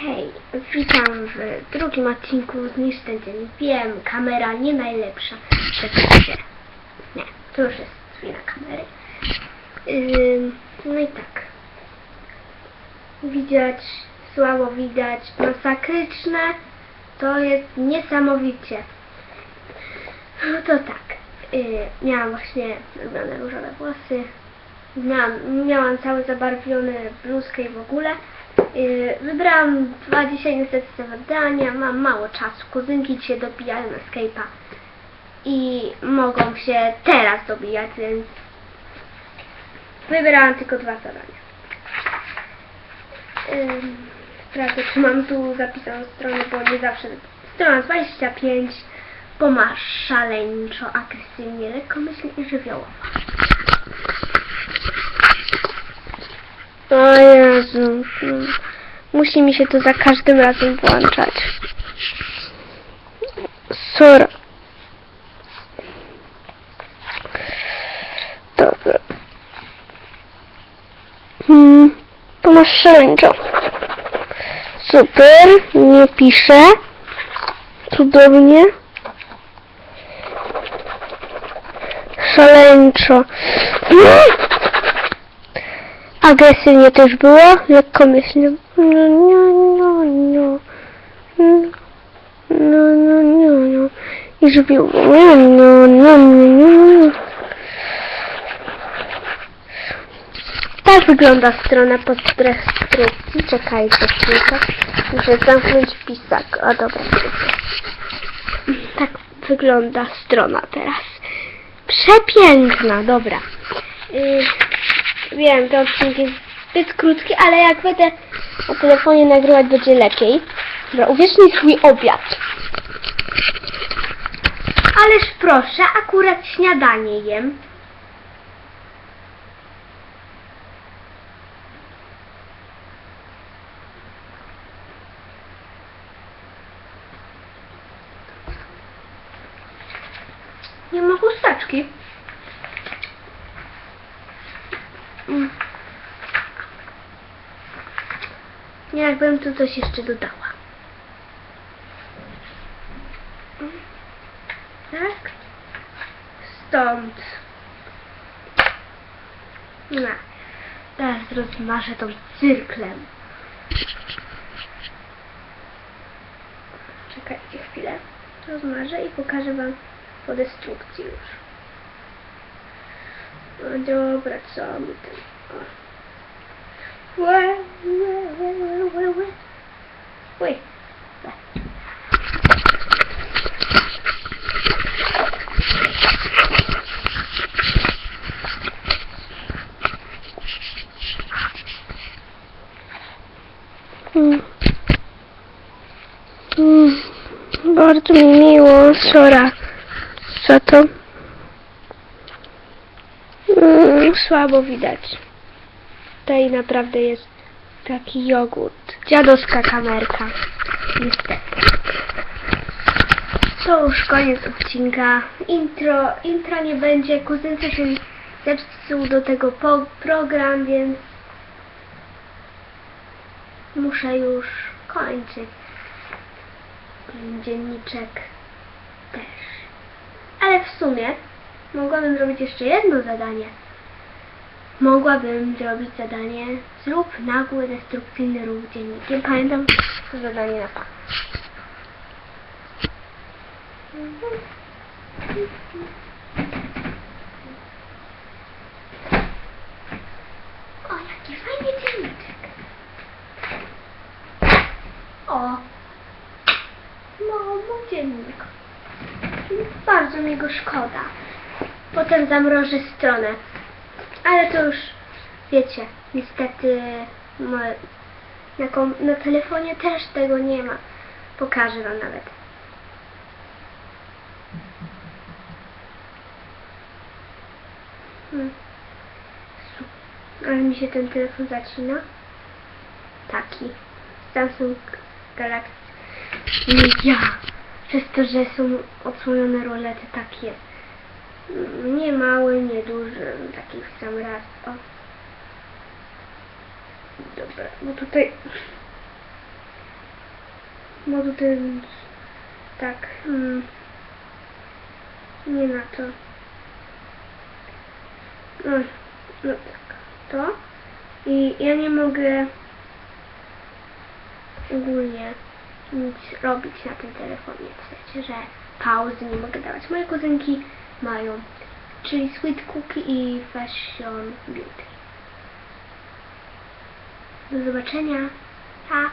Hej, witam w drugim odcinku z Niszczę Dzień. Wiem, kamera nie najlepsza. Rzeczywiście. Nie, to już jest wina kamery. Ym, no i tak. Widać, słabo widać, masakryczne. To jest niesamowicie. No to tak. Yy, miałam właśnie zrobione różowe włosy. Miałam, miałam cały zabarwiony bluzkę i w ogóle. Yy, wybrałam dwa dzisiaj niestety te zadania. Mam mało czasu. Kuzynki się dobijają na Skype'a. I mogą się teraz dobijać, więc wybrałam tylko dwa zadania. Sprawdzę, czy mam tu zapisaną stronę, bo nie zawsze. Strona 25, bo ma szaleńczo, agresywnie, lekkomyślnie i żywiołowo. O Jezu. Musi mi się to za każdym razem włączać. Sora. Dobra. Hmm. To masz szaleńczo. Super. Nie piszę. Cudownie. Szaleńczo. Agresywnie też było, lekkomyślnie. No, no, no, no. No, no, no, no. I żywioło. No, no, no, no, no. Tak wygląda strona podinstrukcji. Czekajcie chwilkę. Muszę zamknąć pisak. O dobra. Tak wygląda strona teraz. Przepiękna, dobra. Yy, wiem, ten odcinek jest zbyt krótki, ale jak będę na telefonie nagrywać będzie lepiej. Dobra, uwierz mi swój obiad. Ależ proszę, akurat śniadanie jem. Nie ma chusteczki. Mm. Nie, jakbym tu coś jeszcze dodała. Mm. Tak? Stąd. No. Teraz rozmarzę tą cyrklem. Czekajcie chwilę. Rozmarzę i pokażę wam po destrukcji już. No dobra, co mi ten... O. Łe, łe, łe, łe, łe, łe. Oj. Tak. Mm. Mm. Bardzo mi miło, Sora. Co to? Mm, słabo widać. Tutaj naprawdę jest taki jogurt. Dziadowska kamerka. Niestety. To już koniec odcinka. Intro, intro nie będzie. Kuzynce się zepsuł do tego program, więc muszę już kończyć. Dzienniczek też. Ale w sumie mogłabym zrobić jeszcze jedno zadanie. Mogłabym zrobić zadanie zrób nagły, destrukcyjny ruch dziennikiem. Pamiętam to zadanie na pamięć. O, jaki fajny dzienniczek. O, no, mój dziennik. Bardzo mi go szkoda. Potem zamrożę stronę. Ale to już wiecie, niestety na, na telefonie też tego nie ma. Pokażę wam nawet. Hmm. Ale mi się ten telefon zacina. Taki. Samsung Galaxy. Ja. Przez to, że są odsłonione rolety takie. mm, Nie mały, nie duży, taki w sam raz. O. Dobra, bo tutaj bo tutaj tak mm, nie na to. No, no tak, to. I ja nie mogę ogólnie nic robić na tym telefonie. W sensie, że pauzy nie mogę dawać. Moje kuzynki mają, czyli Sweet Cookie i Fashion Beauty. Do zobaczenia. Pa!